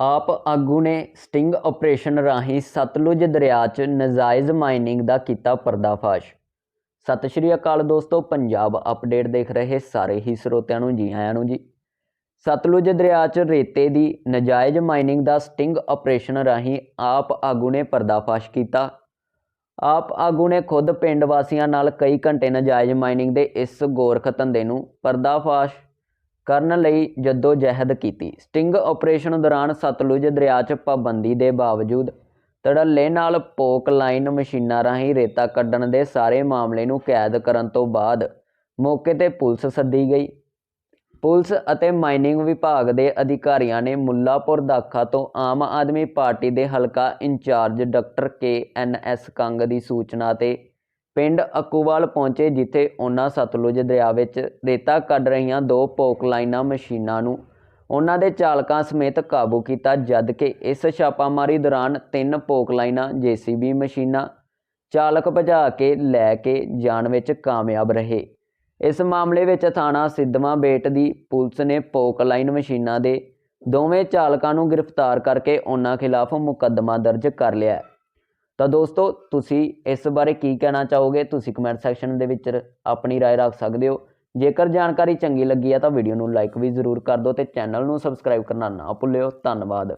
ਆਪ ਆਗੂ ਨੇ ਸਟਿੰਗ ਆਪਰੇਸ਼ਨ ਰਾਹੀਂ ਸਤਲੁਜ ਦਰਿਆ 'ਚ ਨਜਾਇਜ਼ ਮਾਈਨਿੰਗ ਦਾ ਕੀਤਾ ਪਰਦਾਫਾਸ਼। ਸਤਿ ਸ਼੍ਰੀ ਅਕਾਲ ਦੋਸਤੋ, ਪੰਜਾਬ ਅਪਡੇਟ ਦੇਖ ਰਹੇ ਸਾਰੇ ਹੀ ਸਰੋਤਿਆਂ ਨੂੰ, ਜੀ ਆਇਆਂ ਨੂੰ ਜੀ। ਸਤਲੁਜ ਦਰਿਆ 'ਚ ਰੇਤੇ ਦੀ ਨਜਾਇਜ਼ ਮਾਈਨਿੰਗ ਦਾ ਸਟਿੰਗ ਆਪਰੇਸ਼ਨ ਰਾਹੀਂ ਆਪ ਆਗੂ ਨੇ ਪਰਦਾਫਾਸ਼ ਕੀਤਾ। ਆਪ ਆਗੂ ਨੇ ਖੁਦ ਪਿੰਡ ਵਾਸੀਆਂ ਨਾਲ ਕਈ ਘੰਟੇ ਨਜਾਇਜ਼ ਮਾਈਨਿੰਗ ਦੇ ਇਸ ਗੋਰਖ ਧੰਦੇ ਨੂੰ ਪਰਦਾਫਾਸ਼। ਕਰਨ ਲਈ ਜੱਦੋ ਜਹਿਦ ਕੀਤੀ। ਸਟਿੰਗ ਆਪਰੇਸ਼ਨ ਦੌਰਾਨ ਸਤਲੁਜ ਦਰਿਆ 'ਚ ਪਾਬੰਦੀ ਦੇ ਬਾਵਜੂਦ ਧੜੱਲੇ ਨਾਲ ਪੋਕ ਲਾਈਨ ਮਸ਼ੀਨਾਂ ਰਾਹੀਂ ਰੇਤਾ ਕੱਢਣ ਦੇ ਸਾਰੇ ਮਾਮਲੇ ਨੂੰ ਕੈਦ ਕਰਨ ਤੋਂ ਬਾਅਦ ਮੌਕੇ ਤੇ ਪੁਲਿਸ ਸੱਦੀ ਗਈ। ਪੁਲਿਸ ਅਤੇ ਮਾਈਨਿੰਗ ਵਿਭਾਗ ਦੇ ਅਧਿਕਾਰੀਆਂ ਨੇ ਮੁੱਲਾਪੁਰ ਦਾਖਾ ਤੋਂ ਆਮ ਆਦਮੀ ਪਾਰਟੀ ਦੇ ਹਲਕਾ incharge doctor K N S Kang ਦੀ ਸੂਚਨਾ ਤੇ ਪਿੰਡ ਅਕੂਵਾਲ ਪਹੁੰਚੇ, ਜਿੱਥੇ ਉਹਨਾਂ ਸਤਲੁਜ ਦਰਿਆ ਵਿੱਚ ਰੇਤਾ ਕੱਢ ਰਹੀਆਂ ਦੋ ਪੋਕ ਲਾਈਨਾਂ ਮਸ਼ੀਨਾਂ ਨੂੰ ਉਹਨਾਂ ਦੇ ਚਾਲਕਾਂ ਸਮੇਤ ਕਾਬੂ ਕੀਤਾ ਜਦ ਕਿ ਇਸ ਛਾਪਾਮਾਰੀ ਦੌਰਾਨ ਤਿੰਨ ਪੋਕ ਲਾਈਨਾਂ ਜੀਸੀਬੀ ਮਸ਼ੀਨਾਂ ਚਾਲਕ ਭਜਾ ਕੇ ਲੈ ਕੇ ਜਾਣ ਵਿੱਚ ਕਾਮਯਾਬ ਰਹੇ। ਇਸ ਮਾਮਲੇ ਵਿੱਚ ਥਾਣਾ ਸਿੱਧਵਾਂ ਬੇਟ ਦੀ ਪੁਲਿਸ ਨੇ ਪੋਕ ਲਾਈਨ ਮਸ਼ੀਨਾਂ ਦੇ ਦੋਵੇਂ ਚਾਲਕਾਂ ਨੂੰ ਗ੍ਰਿਫਤਾਰ ਕਰਕੇ ਉਹਨਾਂ ਖਿਲਾਫ ਮੁਕੱਦਮਾ ਦਰਜ ਕਰ ਲਿਆ ਤਾਂ ਦੋਸਤੋ ਤੁਸੀਂ ਇਸ ਬਾਰੇ ਕੀ ਕਹਿਣਾ ਚਾਹੋਗੇ ਤੁਸੀਂ ਕਮੈਂਟ ਸੈਕਸ਼ਨ ਦੇ ਵਿੱਚ ਆਪਣੀ رائے ਰੱਖ ਸਕਦੇ ਹੋ ਜੇਕਰ ਜਾਣਕਾਰੀ ਚੰਗੀ ਲੱਗੀ ਹੈ ਤਾਂ ਵੀਡੀਓ ਨੂੰ ਲਾਈਕ ਵੀ ਜ਼ਰੂਰ ਕਰ ਦਿਓ ਤੇ ਚੈਨਲ ਨੂੰ ਸਬਸਕ੍ਰਾਈਬ ਕਰਨਾ ਨਾ ਭੁੱਲਿਓ ਧੰਨਵਾਦ